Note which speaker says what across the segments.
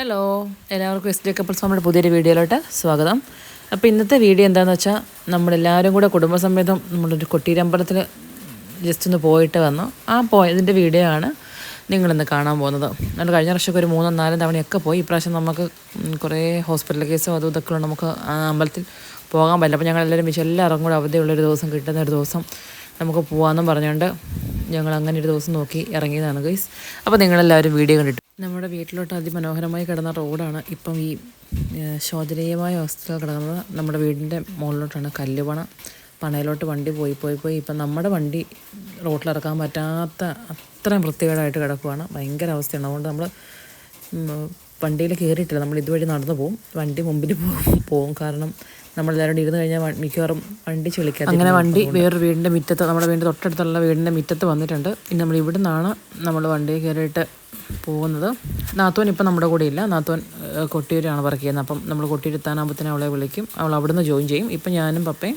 Speaker 1: Hello എല്ലാവർക്കും S D couples നമ്മുടെ പുതിയൊരു വീഡിയോയിലോട്ട് സ്വാഗതം. അപ്പോൾ ഇന്നത്തെ വീഡിയോ എന്താണെന്ന് വെച്ചാൽ നമ്മളെല്ലാവരും കൂടെ കുടുംബസമേതം നമ്മളൊരു കൊട്ടീരമ്പലത്തിൽ ജസ്റ്റ് ഒന്ന് പോയിട്ട് വന്നു. ആ പോയതിന്റെ വീഡിയോ ആണ് നിങ്ങളിന്ന് കാണാൻ പോകുന്നത്. നമ്മൾ കഴിഞ്ഞ വർഷമൊക്കെ ഒരു മൂന്നോ നാലും തവണയൊക്കെ പോയി. ഇപ്രാവശ്യം നമുക്ക് കുറേ ഹോസ്പിറ്റൽ കേസും അതും ഇതൊക്കെയുള്ള. നമുക്ക് ആ അമ്പലത്തിൽ പോകാൻ പറ്റില്ല. അപ്പോൾ ഞങ്ങൾ എല്ലാവരും വിളിച്ച് എല്ലാവർക്കും കൂടെ അവധിയുള്ളൊരു ദിവസം കിട്ടുന്ന ഒരു ദിവസം നമുക്ക് പോകാമെന്നും പറഞ്ഞുകൊണ്ട് ഞങ്ങൾ അങ്ങനെ ഒരു ദിവസം നോക്കി ഇറങ്ങിയതാണ് ഗൈസ് അപ്പോൾ നിങ്ങളെല്ലാവരും വീഡിയോ കണ്ടിട്ട് നമ്മുടെ വീട്ടിലോട്ട് അതിമനോഹരമായി കിടന്ന റോഡാണ് ഇപ്പം ഈ ശോചനീയമായ അവസ്ഥയിൽ കിടക്കുന്നത്. നമ്മുടെ വീടിന്റെ മുകളിലോട്ടാണ് കല്ലുപണ. പണയിലോട്ട് വണ്ടി പോയി പോയി പോയി. ഇപ്പം നമ്മുടെ വണ്ടി റോട്ടിലിറക്കാൻ പറ്റാത്ത അത്രയും വൃത്തികേടായിട്ട് കിടക്കുവാണ്. ഭയങ്കര അവസ്ഥയാണ്. അതുകൊണ്ട് നമ്മൾ വണ്ടിയിൽ കയറിയിട്ടില്ല. നമ്മൾ ഇതുവഴി നടന്നു പോകും വണ്ടി മുമ്പിൽ പോകും കാരണം നമ്മളെല്ലാവരും കൂടി ഇരുന്ന് കഴിഞ്ഞാൽ മിക്കവാറും വണ്ടി ചെളിക്കാതെ അങ്ങനെ വണ്ടി വേറൊരു വീടിന്റെ മുറ്റത്ത് നമ്മുടെ വീടിന്റെ തൊട്ടടുത്തുള്ള വീടിന്റെ മുറ്റത്ത് വന്നിട്ടുണ്ട്. ഇനി നമ്മൾ ഇവിടെ നിന്നാണ് നമ്മൾ വണ്ടി കയറിയിട്ട് പോകുന്നത്. നാത്തോൻ ഇപ്പം നമ്മുടെ കൂടെ ഇല്ല. നാത്തോൻ കൊട്ടിയൂരാണ് വർക്ക് ചെയ്യുന്നത്. അപ്പം നമ്മൾ കൊട്ടിയൂർ എത്താനാകുമ്പോഴത്തേനും അവളെ വിളിക്കും. അവൾ അവിടുന്ന് ജോയിൻ ചെയ്യും. ഇപ്പം ഞാനും പപ്പയും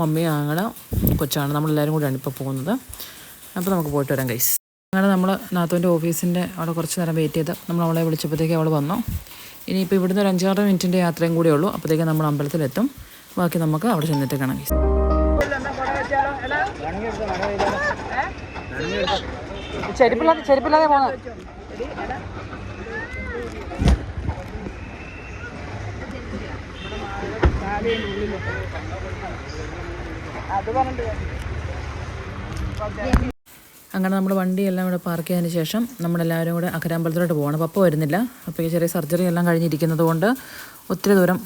Speaker 1: മമ്മിയും ആങ്ങള കൊച്ചാണ്. നമ്മളെല്ലാവരും കൂടിയാണ് ഇപ്പോൾ പോകുന്നത്. അപ്പോൾ നമുക്ക് പോയിട്ട് വരാം കൈസ് അങ്ങനെ നമ്മൾ നാത്തോന്റെ ഓഫീസിന്റെ അവിടെ കുറച്ച് നേരം വെയിറ്റ് ചെയ്ത് നമ്മൾ അവളെ വിളിച്ചപ്പോഴത്തേക്ക് അവൾ വന്നു. ഇനിയിപ്പോൾ ഇവിടുന്ന് ഒരു അഞ്ചാറ് മിനിറ്റിന്റെ യാത്രയും കൂടെ ഉള്ളൂ. അപ്പോഴത്തേക്ക് നമ്മൾ അമ്പലത്തിലെത്തും. ബാക്കി നമുക്ക് അവിടെ ചെന്നിട്ട് കാണാം അത് ചെരുപ്പില്ലാതെ ചെരുപ്പില്ലാതെ പോകുന്നത് അങ്ങനെ നമ്മൾ വണ്ടിയെല്ലാം ഇവിടെ പാർക്ക് ചെയ്തതിന് ശേഷം നമ്മളെല്ലാവരും കൂടെ അക്കരാമ്പലത്തിലോട്ട് പോകണം പപ്പ വരുന്നില്ല. അപ്പോൾ ചെറിയ സർജറി എല്ലാം കഴിഞ്ഞിരിക്കുന്നത് കൊണ്ട് ഒത്തിരി ദൂരം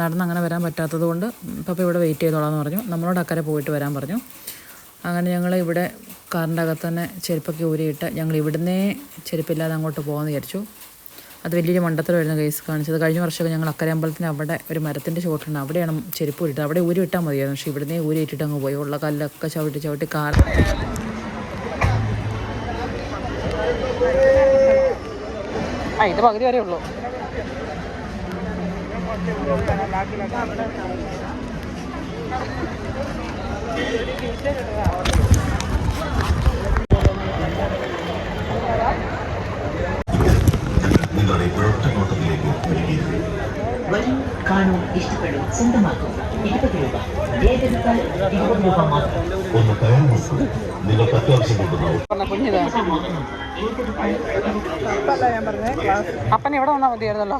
Speaker 1: നടന്ന് അങ്ങനെ വരാൻ പറ്റാത്തത് കൊണ്ട് പപ്പ ഇവിടെ വെയിറ്റ് ചെയ്തോളാമെന്ന് പറഞ്ഞു. നമ്മളോട് അക്കരെ പോയിട്ട് വരാൻ പറഞ്ഞു. അങ്ങനെ ഞങ്ങൾ ഇവിടെ കാറിന്റെ അകത്ത് തന്നെ ചെരുപ്പൊക്കെ ഊരിയിട്ട് ഞങ്ങൾ ഇവിടുന്നേ ചെരുപ്പില്ലാതെ അങ്ങോട്ട് പോകാമെന്ന് വിചാരിച്ചു. അത് വലിയൊരു മണ്ടത്തരമായിരുന്നു കേസ് കാണിച്ചത്. കഴിഞ്ഞ വർഷമൊക്കെ ഞങ്ങൾ അക്കരെ അമ്പലത്തിന് അവിടെ ഒരു മരത്തിന്റെ ചോട്ടുണ്ട് അവിടെയാണ് ചെരുപ്പ് ഇട്ടത് അവിടെ ഊരി ഇട്ടാൽ മതിയായിരുന്നു. പക്ഷേ ഇവിടുന്നേ ഊരി ഇട്ടിട്ട് അങ്ങ് പോയി ഉള്ള. കല്ലൊക്കെ ചവിട്ടി ചവിട്ടി കാർ ആ ഇത് പകുതി വരെ ഉള്ളൂ.
Speaker 2: നിങ്ങളുടെ വരികയാണ്.
Speaker 3: വരൂ ഇഷ്ടപ്പെടൂ സ്വന്തമാക്കൂ
Speaker 2: ഒന്ന്
Speaker 1: അപ്പൻ ഇവിടെ വന്നാൽ മതിയായിരുന്നല്ലോ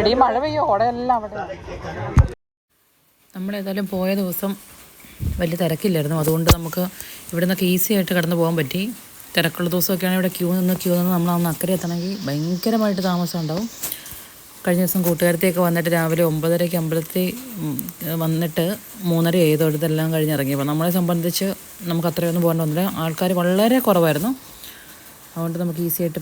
Speaker 1: എടീ മഴ പെയ്യോ ഓടയെല്ലാം അവിടെ നമ്മളേതായാലും പോയ ദിവസം വലിയ തിരക്കില്ലായിരുന്നു. അതുകൊണ്ട് നമുക്ക് ഇവിടെ നിന്നൊക്കെ ഈസി ആയിട്ട് കടന്നു പോകാൻ പറ്റി. തിരക്കുള്ള ദിവസമൊക്കെയാണ് ഇവിടെ ക്യൂ നിന്ന് ക്യൂ നിന്ന് നമ്മൾ അന്ന് അക്കരെ എത്തണമെങ്കിൽ ഭയങ്കരമായിട്ട് താമസം ഉണ്ടാവും കഴിഞ്ഞ ദിവസം കൂട്ടുകാരത്തെയൊക്കെ വന്നിട്ട് രാവിലെ ഒമ്പതരയ്ക്ക് അമ്പലത്തിൽ വന്നിട്ട് മൂന്നര ചെയ്തോടത്തെല്ലാം കഴിഞ്ഞ് ഇറങ്ങിയപ്പോൾ നമ്മളെ സംബന്ധിച്ച് നമുക്ക് അത്രയൊന്നും പോകേണ്ട വന്നില്ല ആൾക്കാർ വളരെ കുറവായിരുന്നു. അതുകൊണ്ട് നമുക്ക് ഈസി ആയിട്ട്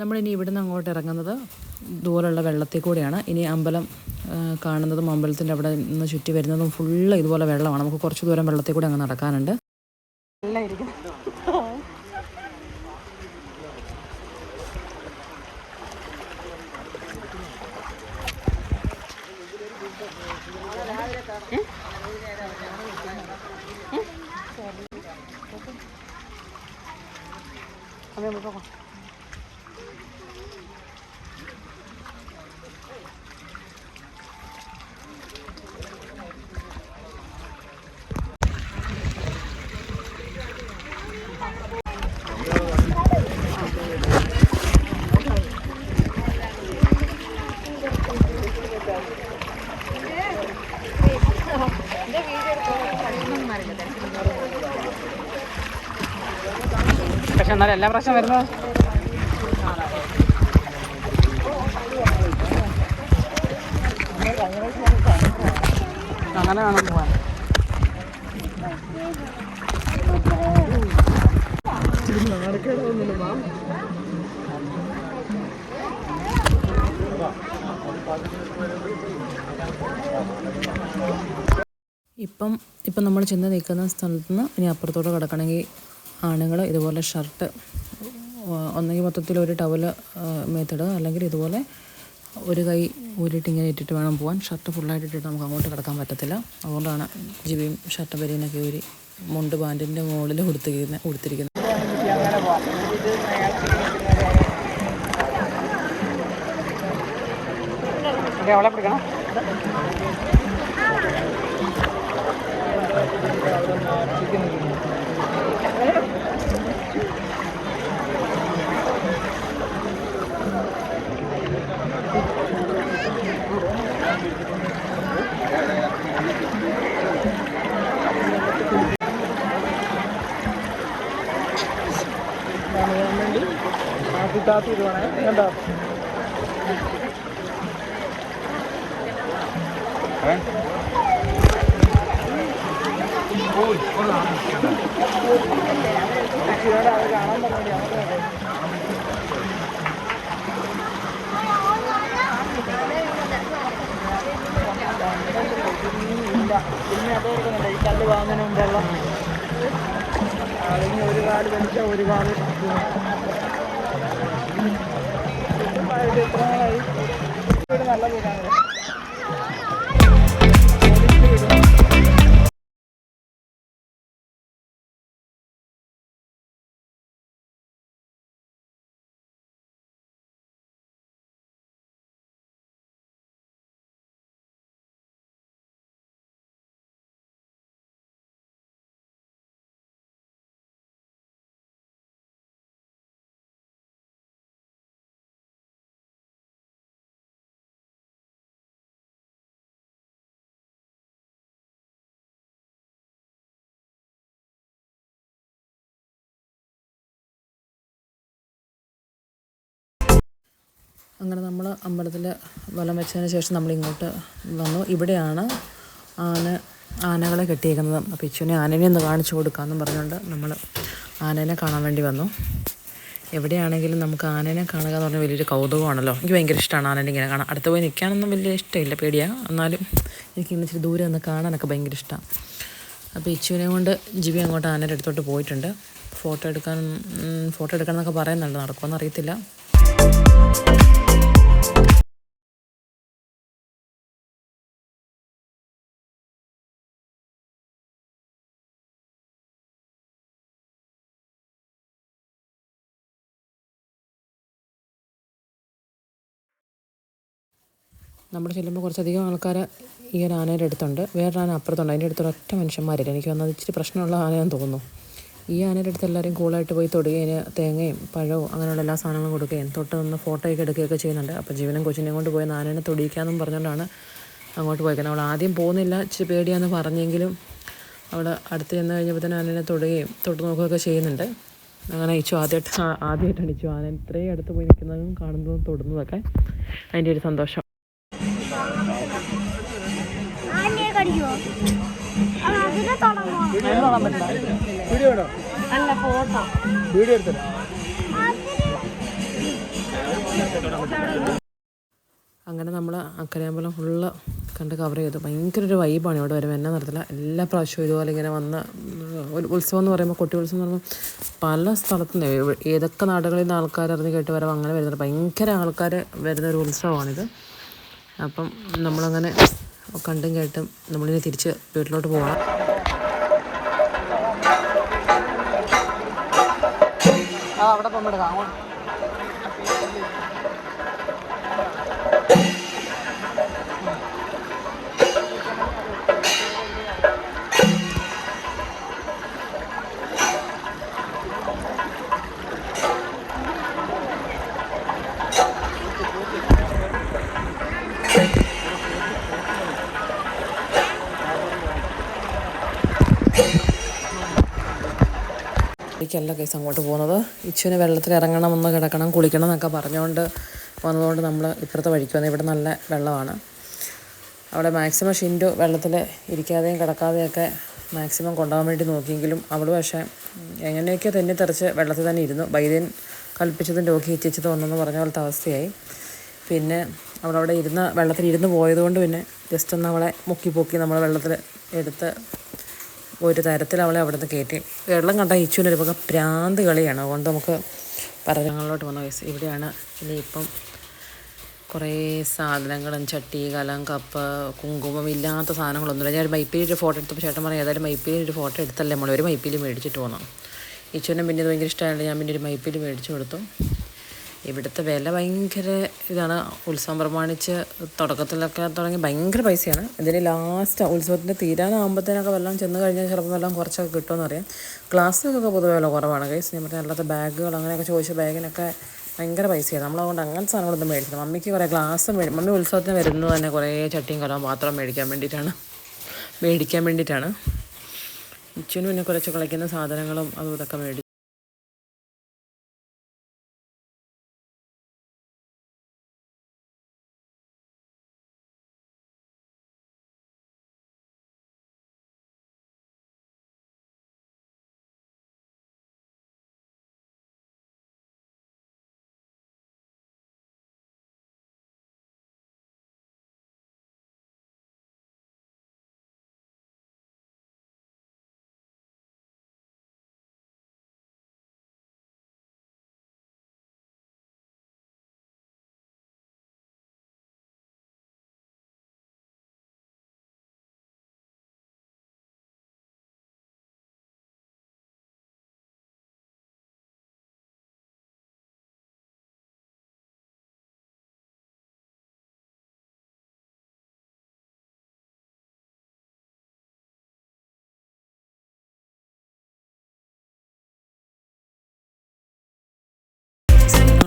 Speaker 1: നമ്മളിനി ഇവിടുന്ന് അങ്ങോട്ട് ഇറങ്ങുന്നത് ദൂരമുള്ള വെള്ളത്തിൽ കൂടെയാണ്. ഇനി അമ്പലം കാണുന്നതും അമ്പലത്തിന്റെ അവിടെ നിന്ന് ചുറ്റി വരുന്നതും ഫുള്ള് ഇതുപോലെ വെള്ളമാണ്. നമുക്ക് കുറച്ച് ദൂരം വെള്ളത്തിൽ കൂടെ അങ്ങ് നടക്കാനുണ്ട്.
Speaker 4: പക്ഷെ എന്നാലും എല്ലാ പ്രാവശ്യം വരുന്നത് അങ്ങനെ വേണം പോവാൻ
Speaker 1: ഇപ്പം ഇപ്പം നമ്മൾ ചെന്ന് നിൽക്കുന്ന സ്ഥലത്ത് നിന്ന് ഇനി അപ്പുറത്തോട്ട് കിടക്കണമെങ്കിൽ ആണുങ്ങൾ ഇതുപോലെ ഷർട്ട് ഒന്നെങ്കിൽ മൊത്തത്തിൽ ഒരു ടവൽ മേത്തിടുക. അല്ലെങ്കിൽ ഇതുപോലെ ഒരു കൈ ഊരിട്ട് ഇങ്ങനെ ഇട്ടിട്ട് വേണം പോകാൻ ഷർട്ട് ഫുള്ളായിട്ട് ഇട്ടിട്ട് നമുക്ക് അങ്ങോട്ട് കിടക്കാൻ പറ്റത്തില്ല. അതുകൊണ്ടാണ് ജിബിയും ഷർട്ട് പരിയനൊക്കെ ഊരി മുണ്ട് പാന്റിന്റെ മുകളിൽ ഉടുത്തിരിക്കുന്നത്.
Speaker 4: ഓക്കെ, അവളെ പിടിക്കണം? പിന്നെ അതേ ഈ കല്ല് വാങ്ങുന്നതിന് മുമ്പുള്ള അല്ലെങ്കിൽ ഒരു കാൽ വലിച്ച ഒരു കാൽ നല്ല വീടാണ്.
Speaker 1: അങ്ങനെ നമ്മൾ അമ്പലത്തിൽ വലം വെച്ചതിന് ശേഷം നമ്മൾ ഇങ്ങോട്ട് വന്നു. ഇവിടെയാണ് ആന ആനകളെ കെട്ടിയേക്കുന്നത്. അപ്പോൾ ഇച്ചുവിനെ ആനനെ ഒന്ന് കാണിച്ചു കൊടുക്കാമെന്നും പറഞ്ഞുകൊണ്ട് നമ്മൾ ആനേനെ കാണാൻ വേണ്ടി വന്നു. എവിടെയാണെങ്കിലും നമുക്ക് ആനേനെ കാണുക എന്ന് പറഞ്ഞാൽ വലിയൊരു കൗതുകമാണല്ലോ. എനിക്ക് ഭയങ്കര ഇഷ്ടമാണ് ആനേനെ ഇങ്ങനെ കാണാൻ. അടുത്ത് പോയി നിൽക്കാനൊന്നും വലിയ ഇഷ്ടമില്ല പേടിയാണ് എന്നാലും എനിക്ക് ഇന്ന് ഇച്ചിരി ദൂരെ നിന്ന് കാണാനൊക്കെ ഭയങ്കര ഇഷ്ടമാണ്. അപ്പോൾ ഇച്ചുവിനെ കൊണ്ട് ജിബി അങ്ങോട്ട് ആനയുടെ അടുത്തോട്ട് പോയിട്ടുണ്ട്. ഫോട്ടോ എടുക്കാൻ ഫോട്ടോ എടുക്കണം എന്നൊക്കെ പറയുന്നുണ്ട്. നടക്കുമെന്ന് അറിയത്തില്ല. നമ്മൾ ചെല്ലുമ്പോൾ കുറച്ചധികം ആൾക്കാർ ഈ ഒരു ആനയുടെ അടുത്തുണ്ട്. വേറൊരു ആന അപ്പുറത്തുണ്ട്. അതിന്റെ അടുത്ത് ഒറ്റ മനുഷ്യന്മാരില്ല. എനിക്ക് വന്നത് ഇച്ചിരി പ്രശ്നമുള്ള ആനയാന്ന് തോന്നുന്നു. ഈ ആനയുടെ അടുത്ത് എല്ലാവരും കൂളായിട്ട് പോയി തൊടുകയും തേങ്ങയും പഴവും അങ്ങനെയുള്ള എല്ലാ സാധനങ്ങളും കൊടുക്കുകയും തൊട്ട് നിന്ന് ഫോട്ടോയൊക്കെ എടുക്കുകയൊക്കെ ചെയ്യുന്നുണ്ട്. അപ്പോൾ ജീവനും കൊച്ചിനെയും കൊണ്ട് പോയി ആനേനെ തൊടിയിക്കാമെന്നും പറഞ്ഞുകൊണ്ടാണ് അങ്ങോട്ട് പോയിക്കുന്നത്. അവൾ ആദ്യം പോകുന്നില്ല. ഇച്ചിരി പേടിയാന്ന് പറഞ്ഞെങ്കിലും അവൾ അടുത്ത് ചെന്ന് കഴിഞ്ഞപ്പോൾ തന്നെ ആനേനെ തൊടുകയും തൊട്ട് നോക്കുകയൊക്കെ ചെയ്യുന്നുണ്ട്. അങ്ങനെ ഇച്ചു ആദ്യമായിട്ട് ആദ്യമായിട്ടാണ് ഇച്ചു ആന ഇത്രയും അടുത്ത് പോയി നിൽക്കുന്നതും കാണുന്നതും തൊടുന്നതൊക്കെ. അതിന്റെ ഒരു സന്തോഷം.
Speaker 4: ഇടോ
Speaker 5: അല്ല ഫോട്ടോ.
Speaker 4: വീഡിയോ എടുത്തോ?
Speaker 5: അതിന്
Speaker 1: അങ്ങനെ നമ്മൾ അക്കരയമ്പലം ഫുള്ള് കണ്ട് കവർ ചെയ്തു. ഭയങ്കര ഒരു വൈബാണ് ഇവിടെ വരുമ്പോൾ എന്നാ നടത്തില്ല എല്ലാ പ്രാവശ്യവും ഇതുപോലെ ഇങ്ങനെ വന്ന ഒരു ഉത്സവം എന്ന് പറയുമ്പോൾ കൊട്ടി ഉത്സവം എന്ന് പറയുമ്പോൾ പല സ്ഥലത്തു നിന്ന് ഏതൊക്കെ നാടുകളിൽ നിന്ന് ആൾക്കാർ അറിഞ്ഞ് കേട്ട് വരവ് അങ്ങനെ വരുന്നത് ഭയങ്കര ആൾക്കാർ വരുന്ന ഒരു ഉത്സവമാണിത്. അപ്പം നമ്മളങ്ങനെ കണ്ടും കേട്ടും നമ്മളിനി തിരിച്ച് വീട്ടിലോട്ട് പോകണം
Speaker 4: ആ അവിടെ പോകുമ്പോൾ എടുക്കാം. അങ്ങോട്ട്.
Speaker 1: എനിക്കല്ല കേസ് അങ്ങോട്ട് പോകുന്നത്. ഇച്ചുവിന് വെള്ളത്തിൽ ഇറങ്ങണമെന്ന് കിടക്കണം കുളിക്കണം എന്നൊക്കെ പറഞ്ഞുകൊണ്ട് വന്നതുകൊണ്ട് നമ്മൾ ഇപ്പുറത്തെ വഴിക്ക് വന്നത് ഇവിടെ നല്ല വെള്ളമാണ്. അവിടെ മാക്സിമം ഷിൻഡു വെള്ളത്തിൽ ഇരിക്കാതെയും കിടക്കാതെയൊക്കെ മാക്സിമം കൊണ്ടുപോകാൻ വേണ്ടി നോക്കിയെങ്കിലും അവൾ പക്ഷേ എങ്ങനെയൊക്കെയോ തന്നെ തെറിച്ച് വെള്ളത്തിൽ തന്നെ ഇരുന്നു. വൈദ്യൻ കൽപ്പിച്ചതും രോഗി ഇച്ഛിച്ചത് ഒന്നെന്ന് പറഞ്ഞ പോലത്തെ അവസ്ഥയായി. പിന്നെ അവളവിടെ ഇരുന്ന് വെള്ളത്തിൽ ഇരുന്ന് പോയതുകൊണ്ട് പിന്നെ ജസ്റ്റ് ഒന്ന് അവളെ മുക്കി പൊക്കി നമ്മൾ വെള്ളത്തിൽ എടുത്ത് ഒരു തരത്തിൽ അവളെ അവിടെ നിന്ന് കയറ്റി വെള്ളം കണ്ട ഇച്ചുവിനൊരു പക പ്രാന്ത് കളിയാണ്. അതുകൊണ്ട് നമുക്ക് പറഞ്ഞങ്ങളിലോട്ട് വന്ന വയസ്സ്. ഇവിടെയാണ് ഇനി ഇപ്പം കുറേ സാധനങ്ങളും ചട്ടി കലം കപ്പ് കുങ്കുമം ഇല്ലാത്ത സാധനങ്ങളൊന്നുമില്ല. ഞാൻ ഒരു മൈപ്പിലി ഒരു ഫോട്ടോ എടുത്തപ്പോൾ ചേട്ടൻ പറഞ്ഞു ഏതായാലും മൈപ്പിലി ഒരു ഫോട്ടോ എടുത്തല്ലേ നമ്മൾ ഒരു മൈപ്പിലി മേടിച്ചിട്ട് പോകണം ഇച്ചുവിനും പിന്നെ ഇത് ഭയങ്കര ഇഷ്ടമായതുകൊണ്ട് ഞാൻ പിന്നെ ഒരു മൈപ്പിലി മേടിച്ചു കൊടുത്തു. ഇവിടുത്തെ വില ഭയങ്കര ഇതാണ്. ഉത്സവം പ്രമാണിച്ച് തുടക്കത്തിലൊക്കെ തുടങ്ങി ഭയങ്കര പൈസയാണ്. ഇതിന് ലാസ്റ്റ് ഉത്സവത്തിന്റെ തീരാനാകുമ്പോഴത്തേനൊക്കെ വെള്ളം ചെന്ന് കഴിഞ്ഞാൽ ചിലപ്പോൾ വെള്ളം കുറച്ചൊക്കെ കിട്ടുമെന്ന് അറിയാം. ഗ്ലാസ്സൊക്കെ പൊതുവെ വില കുറവാണ്. കേസ് ഞാൻ പറഞ്ഞാൽ അല്ലാത്ത ബാഗുകൾ അങ്ങനെയൊക്കെ ചോദിച്ച ബാഗിനൊക്കെ ഭയങ്കര പൈസയാണ്. നമ്മളതുകൊണ്ട് അങ്ങനത്തെ സാധനങ്ങളൊന്നും മേടിച്ചില്ല. മമ്മിക്ക് കുറേ ഗ്ലാസ് മേടി മമ്മി ഉത്സവത്തിന് വരുന്നത് തന്നെ കുറേ ചട്ടിയും കലവും പാത്രം മേടിക്കാൻ വേണ്ടിയിട്ടാണ്. മേടിക്കാൻ വേണ്ടിയിട്ടാണ്. ഇച്ചിനും പിന്നെ കുറച്ച് കളിക്കുന്ന സാധനങ്ങളും അതും ഇതൊക്കെ മേടിച്ചു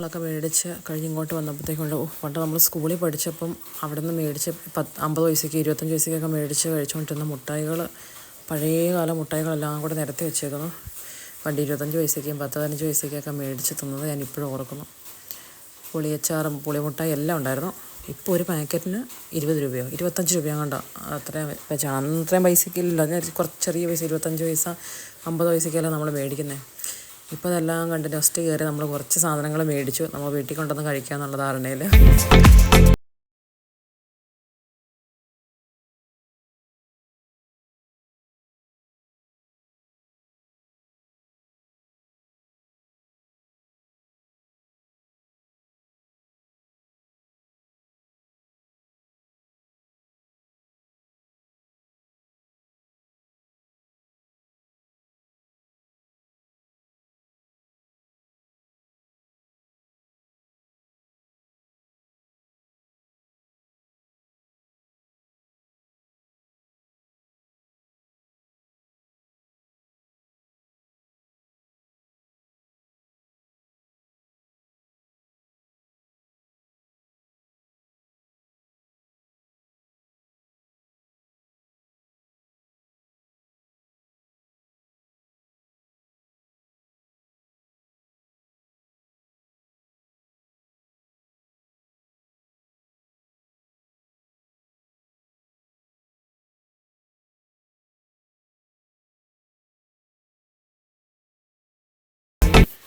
Speaker 1: സാധനങ്ങളൊക്കെ മേടിച്ച് കഴിഞ്ഞ് ഇങ്ങോട്ട് വന്നപ്പോഴത്തേക്കുണ്ട് പണ്ട് നമ്മൾ സ്കൂളിൽ പഠിച്ചപ്പം അവിടെ നിന്ന് മേടിച്ച് പത്ത് അമ്പത് പൈസയ്ക്ക് ഇരുപത്തഞ്ച് പൈസയ്ക്കൊക്കെ മേടിച്ച് കഴിച്ചുകൊണ്ടിരുന്ന മുട്ടായികൾ പഴയ കാല മുട്ടായികളെല്ലാം കൂടെ നിരത്തി വെച്ചേക്കുന്നു. പണ്ട് ഇരുപത്തഞ്ച് പൈസയ്ക്കും പത്ത് പതിനഞ്ച് പൈസയ്ക്കൊക്കെ മേടിച്ച് തിന്നത് ഞാൻ ഇപ്പോഴും ഓർക്കുന്നു. പുളിയച്ചാറും പുളിമുട്ടായി എല്ലാം ഉണ്ടായിരുന്നു. ഇപ്പോൾ ഒരു പാക്കറ്റിന് ഇരുപത് രൂപയോ ഇരുപത്തഞ്ച് രൂപയോ കണ്ടോ അത്രയും വെച്ചാണ്. അന്ന് അത്രയും പൈസയ്ക്കില്ലല്ലോ ഞാൻ കുറച്ച് ചെറിയ പൈസ ഇരുപത്തഞ്ച് പൈസ അമ്പത് പൈസയ്ക്കല്ല നമ്മൾ മേടിക്കുന്നത് ഇപ്പോൾ അതെല്ലാം കണ്ട് നെക്സ്റ്റ് കയറി നമ്മൾ കുറച്ച് സാധനങ്ങൾ മേടിച്ചു. നമ്മൾ വീട്ടിൽ കൊണ്ടുവന്ന് കഴിക്കാന്നുള്ള ധാരണയിൽ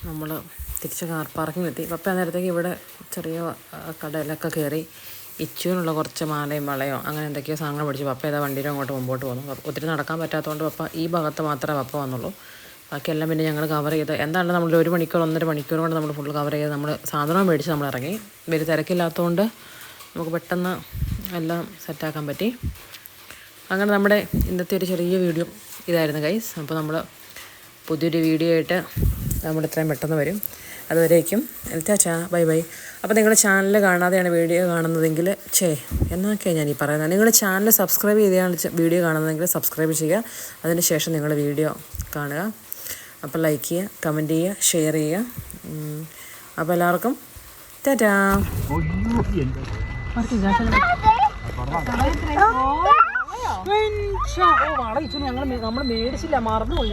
Speaker 1: നമ്മൾ തിരിച്ച് കാർ പാർക്കിങ്ങിലെത്തി പപ്പ നേരത്തേക്ക് ഇവിടെ ചെറിയ കടയിലൊക്കെ കയറി ഇച്ചുവിനുള്ള കുറച്ച് മാലയും വളയോ അങ്ങനെ എന്തൊക്കെയോ സാധനങ്ങൾ പിടിച്ചു പപ്പ ഏതാ വണ്ടിയിലും അങ്ങോട്ട് മുമ്പോട്ട് പോകുന്നു ഒത്തിരി നടക്കാൻ പറ്റാത്തതുകൊണ്ട് പപ്പ ഈ ഭാഗത്ത് മാത്രമേ പപ്പ വന്നുള്ളൂ. ബാക്കിയെല്ലാം പിന്നെ ഞങ്ങൾ കവർ ചെയ്ത് എന്താണ് നമ്മൾ ഒരു മണിക്കൂർ ഒന്നര മണിക്കൂർ കൊണ്ട് നമ്മൾ ഫുൾ കവർ ചെയ്ത് നമ്മൾ സാധനവും മേടിച്ച് നമ്മൾ ഇറങ്ങി. വലിയ തിരക്കില്ലാത്തതുകൊണ്ട് നമുക്ക് പെട്ടെന്ന് എല്ലാം സെറ്റാക്കാൻ പറ്റി. അങ്ങനെ നമ്മുടെ ഇന്നത്തെ ഒരു ചെറിയ വീഡിയോ ഇതായിരുന്നു ഗൈസ് അപ്പോൾ നമ്മൾ പുതിയൊരു വീഡിയോ ആയിട്ട് നമ്മൾ ഇത്രയും പെട്ടെന്ന് വരും. അതുവരേക്കും. എൽറ്റാച്ചാ ബൈ ബൈ. അപ്പോൾ നിങ്ങൾ ചാനൽ കാണാതെയാണ് വീഡിയോ കാണുന്നതെങ്കിൽ ചേ എന്നൊക്കെയാണ് ഞാൻ ഈ പറയുന്നത് നിങ്ങൾ ചാനൽ സബ്സ്ക്രൈബ് ചെയ്താണ് വീഡിയോ കാണുന്നതെങ്കിൽ സബ്സ്ക്രൈബ് ചെയ്യുക. അതിന് ശേഷം നിങ്ങൾ വീഡിയോ കാണുക. അപ്പോൾ ലൈക്ക് ചെയ്യുക കമന്റ് ചെയ്യുക ഷെയർ ചെയ്യുക. അപ്പോൾ എല്ലാവർക്കും ടാറ്റാ. ഞങ്ങൾ നമ്മൾ മേടിച്ചില്ല മറന്നുപോയി.